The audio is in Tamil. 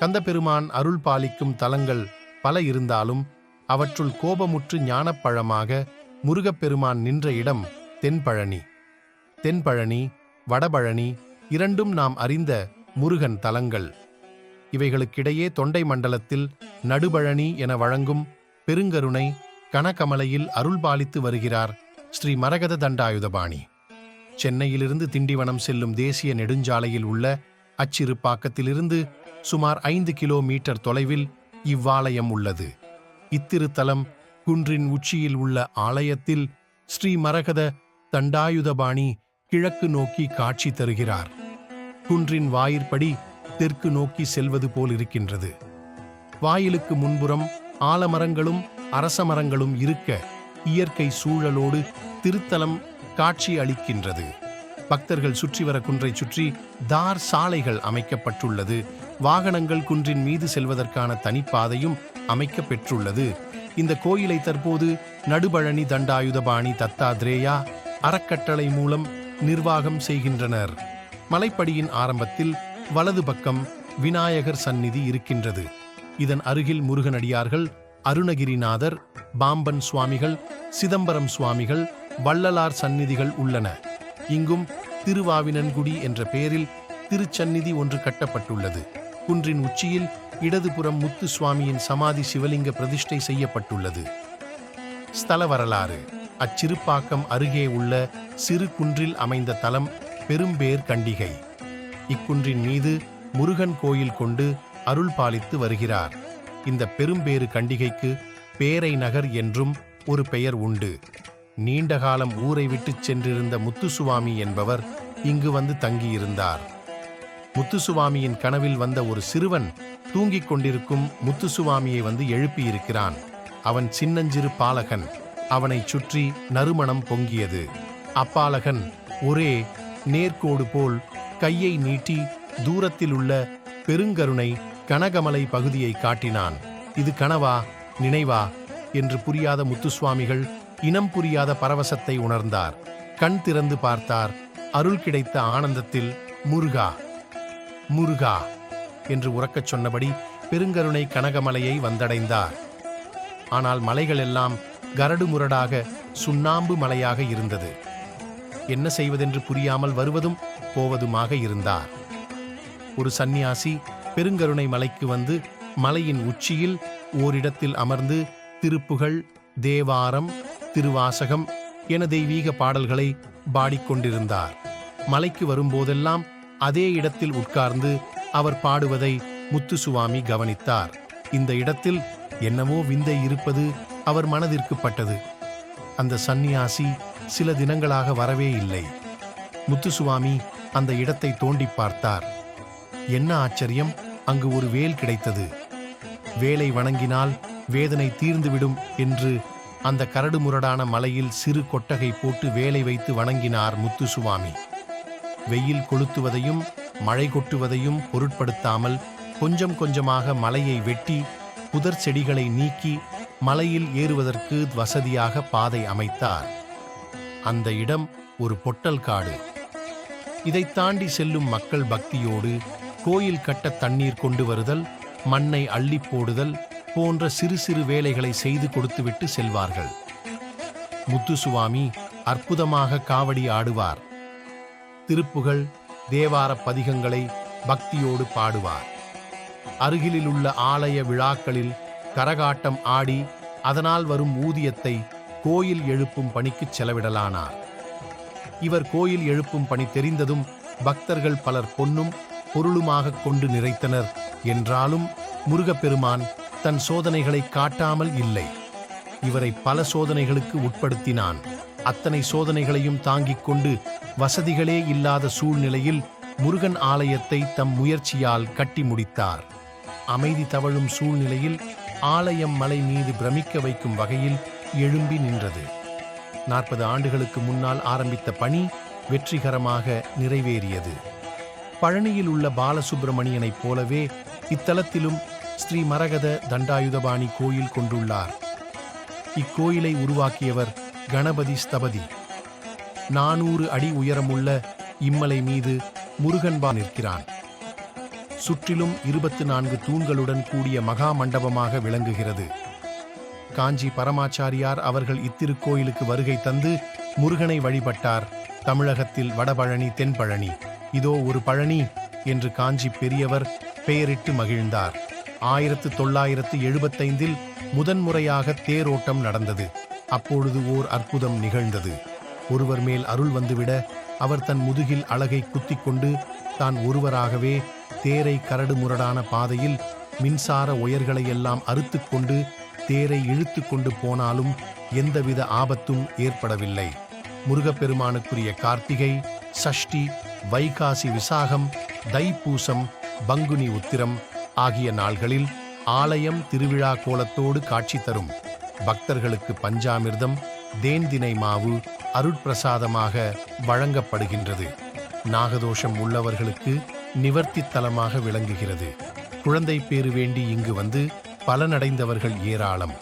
கந்தபெருமான் அருள் பாலிக்கும் தலங்கள் பல இருந்தாலும் அவற்றுள் கோபமுற்று ஞானப்பழமாக முருகப்பெருமான் நின்ற இடம் தென்பழனி. தென்பழனி வடபழனி இரண்டும் நாம் அறிந்த முருகன் தலங்கள். இவைகளுக்கிடையே தொண்டை மண்டலத்தில் நடுபழனி என வழங்கும் பெருங்கருணை கனகமலையில் அருள்பாலித்து வருகிறார் ஸ்ரீ மரகத தண்டாயுதபாணி. சென்னையிலிருந்து திண்டிவனம் செல்லும் தேசிய நெடுஞ்சாலையில் உள்ள அச்சிறுப்பாக்கத்திலிருந்து சுமார் ஐந்து கிலோமீட்டர் தொலைவில் இவ்வாலயம் உள்ளது. இத்திருத்தலம் குன்றின் உச்சியில் உள்ள ஆலயத்தில் ஸ்ரீ மரகத தண்டாயுதபாணி கிழக்கு நோக்கி காட்சி தருகிறார். குன்றின் வாயிற்படி தெற்கு நோக்கி செல்வது போல் இருக்கின்றது. வாயிலுக்கு முன்புறம் ஆலமரங்களும் அரச மரங்களும் இருக்க இயற்கை சூழலோடு திருத்தலம் காட்சி அளிக்கின்றது. பக்தர்கள் சுற்றி வர குன்றை சுற்றி தார் சாலைகள் அமைக்கப்பட்டுள்ளது. வாகனங்கள் குன்றின் மீது செல்வதற்கான தனிப்பாதையும் அமைக்க பெற்றுள்ளது இந்த கோயிலை தற்போது நடுபழனி தண்டாயுதபாணி தத்தாத்ரேயா அறக்கட்டளை மூலம் நிர்வாகம் செய்கின்றனர். மலைப்படியின் ஆரம்பத்தில் வலது பக்கம் விநாயகர் சந்நிதி இருக்கின்றது. இதன் அருகில் முருகனடியார்கள் அருணகிரிநாதர் பாம்பன் சுவாமிகள் சிதம்பரம் சுவாமிகள் வள்ளலார் சந்நிதிகள் உள்ளன. இங்கும் திருவாவினன்குடி என்ற பெயரில் திருச்சந்நிதி ஒன்று கட்டப்பட்டுள்ளது. குன்றின் உச்சியில் இடதுபுறம் முத்து சுவாமியின் சமாதி சிவலிங்க பிரதிஷ்டை செய்யப்பட்டுள்ளது. ஸ்தல வரலாறு. அச்சிறுப்பாக்கம் அருகே உள்ள சிறு குன்றில் அமைந்த தலம் பெரும்பேர் கண்டிகை. இக்குன்றின் மீது முருகன் கோயில் கொண்டு அருள் பாலித்து வருகிறார். இந்த பெரும்பேறு கண்டிகைக்கு பேரை நகர் என்றும் ஒரு பெயர் உண்டு. நீண்ட காலம் ஊரை விட்டுச் சென்றிருந்த முத்துசுவாமி என்பவர் இங்கு வந்து தங்கியிருந்தார். முத்துசுவாமியின் கனவில் வந்த ஒரு சிறுவன் தூங்கிக் கொண்டிருக்கும் முத்துசுவாமியை வந்து எழுப்பியிருக்கிறான். அவன் சின்னஞ்சிறு பாலகன். அவனைச் சுற்றி நறுமணம் பொங்கியது. அப்பாலகன் ஒரே நேர்கோடு போல் கையை நீட்டி தூரத்தில் உள்ள பெருங்கருணை கனகமலை பகுதியை காட்டினான். இது கனவா நினைவா? என்று புரியாத முத்துசுவாமிகள் இனம் புரியாத பரவசத்தை உணர்ந்தார். கண் திறந்து பார்த்தார். அருள் கிடைத்த ஆனந்தத்தில் முருகா! முருகா என்று உறக்கச் சொன்னபடி பெருங்கருணை கனகமலையை வந்தடைந்தார். ஆனால் மலைகள் எல்லாம் கரடு முரடாக சுண்ணாம்பு மலையாக இருந்தது. என்ன செய்வதென்று புரியாமல் வருவதும் போவதுமாக இருந்தார். ஒரு சந்நியாசி பெருங்கருணை மலைக்கு வந்து மலையின் உச்சியில் ஓரிடத்தில் அமர்ந்து திருப்புகழ் தேவாரம் திருவாசகம் என தெய்வீக பாடல்களை பாடிக்கொண்டிருந்தார். மலைக்கு வரும்போதெல்லாம் அதே இடத்தில் உட்கார்ந்து அவர் பாடுவதை முத்துசுவாமி கவனித்தார். இந்த இடத்தில் என்னவோ விந்தை இருப்பது அவர் மனதிற்கு பட்டது. அந்த சந்நியாசி சில தினங்களாக வரவே இல்லை. முத்துசுவாமி அந்த இடத்தை தோண்டி பார்த்தார். என்ன ஆச்சரியம் அங்கு ஒரு வேல் கிடைத்தது. வேலை வணங்கினால் வேதனை தீர்ந்துவிடும் என்று அந்த கரடுமுரடான மலையில் சிறு கொட்டகை போட்டு வேலை வைத்து வணங்கினார் முத்துசுவாமி. வெயில் கொளுத்துவதையும் மழை கொட்டுவதையும் பொருட்படுத்தாமல் கொஞ்சம் கொஞ்சமாக மலையை வெட்டி புதர் செடிகளை நீக்கி மலையில் ஏறுவதற்கு வசதியாக பாதை அமைத்தார். அந்த இடம் ஒரு பொட்டல் காடு. இதை தாண்டி செல்லும் மக்கள் பக்தியோடு கோயில் கட்ட தண்ணீர் கொண்டு வருதல் மண்ணை அள்ளி போடுதல் போன்ற சிறு சிறு வேலைகளை செய்து கொடுத்துவிட்டு செல்வார்கள். முத்துசுவாமி அற்புதமாக காவடி ஆடுவார். திருப்புகழ் தேவார பதிகங்களை பக்தியோடு பாடுவார். அருகிலில் உள்ள ஆலய விழாக்களில் கரகாட்டம் ஆடி அதனால் வரும் ஊதியத்தை கோயில் எழுப்பும் பணிக்கு செலவிடலானார். இவர் கோயில் எழுப்பும் பணி தெரிந்ததும் பக்தர்கள் பலர் பொன்னும் பொருளுமாக கொண்டு நிறைத்தனர் என்றாலும் முருகப்பெருமான் தன் சோதனைகளை காட்டாமல் இல்லை. இவரை பல சோதனைகளுக்கு உட்படுத்தினான். அத்தனை சோதனைகளையும் தாங்கிக் கொண்டு வசதிகளே இல்லாத சூழ்நிலையில் முருகன் ஆலயத்தை தம் முயற்சியால் கட்டி முடித்தார். அமைதி தவழும் சூழ்நிலையில் ஆலயம் மலை மீது பிரமிக்க வைக்கும் வகையில் எழும்பி நின்றது. நாற்பது ஆண்டுகளுக்கு முன்னால் ஆரம்பித்த பணி வெற்றிகரமாக நிறைவேறியது. பழனியில் உள்ள பாலசுப்பிரமணியனைப் போலவே இத்தலத்திலும் ஸ்ரீ மரகத தண்டாயுதபாணி கோயில் கொண்டுள்ளார். இக்கோயிலை உருவாக்கியவர் கணபதி ஸ்தபதி. நானூறு அடி உயரமுள்ள இம்மலை மீது முருகன்பா நிற்கிறான். சுற்றிலும் இருபத்து நான்கு தூண்களுடன் கூடிய மகா மண்டபமாக விளங்குகிறது. காஞ்சி பரமாச்சாரியார் அவர்கள் இத்திருக்கோயிலுக்கு வருகை தந்து முருகனை வழிபட்டார். தமிழகத்தில் வடபழனி தென்பழனி இதோ ஒரு பழனி என்று காஞ்சி பெரியவர் பெயரிட்டு மகிழ்ந்தார். ஆயிரத்து தொள்ளாயிரத்து எழுபத்தைந்தில் முதன்முறையாக தேரோட்டம் நடந்தது. அப்பொழுது ஓர் அற்புதம் நிகழ்ந்தது. ஒருவர் மேல் அருள் வந்துவிட அவர் தன் முதுகில் அழகை குத்திக் கொண்டு தான் ஒருவராகவே தேரை கரடு முரடான பாதையில் மின்சார ஒயர்களையெல்லாம் அறுத்துக் கொண்டு தேரை இழுத்து கொண்டு போனாலும் எந்தவித ஆபத்தும் ஏற்படவில்லை. முருகப்பெருமானுக்குரிய கார்த்திகை சஷ்டி வைகாசி விசாகம் தைப்பூசம் பங்குனி உத்திரம் ஆகிய நாள்களில் ஆலயம் திருவிழா கோலத்தோடு காட்சி தரும். பக்தர்களுக்கு பஞ்சாமிர்தம் தேன்தினை மாவு அருட்பிரசாதமாக வழங்கப்படுகின்றது. நாகதோஷம் உள்ளவர்களுக்கு நிவர்த்தி தலமாக விளங்குகிறது. குழந்தை பேறு வேண்டி இங்கு வந்து பலனடைந்தவர்கள் ஏராளம்.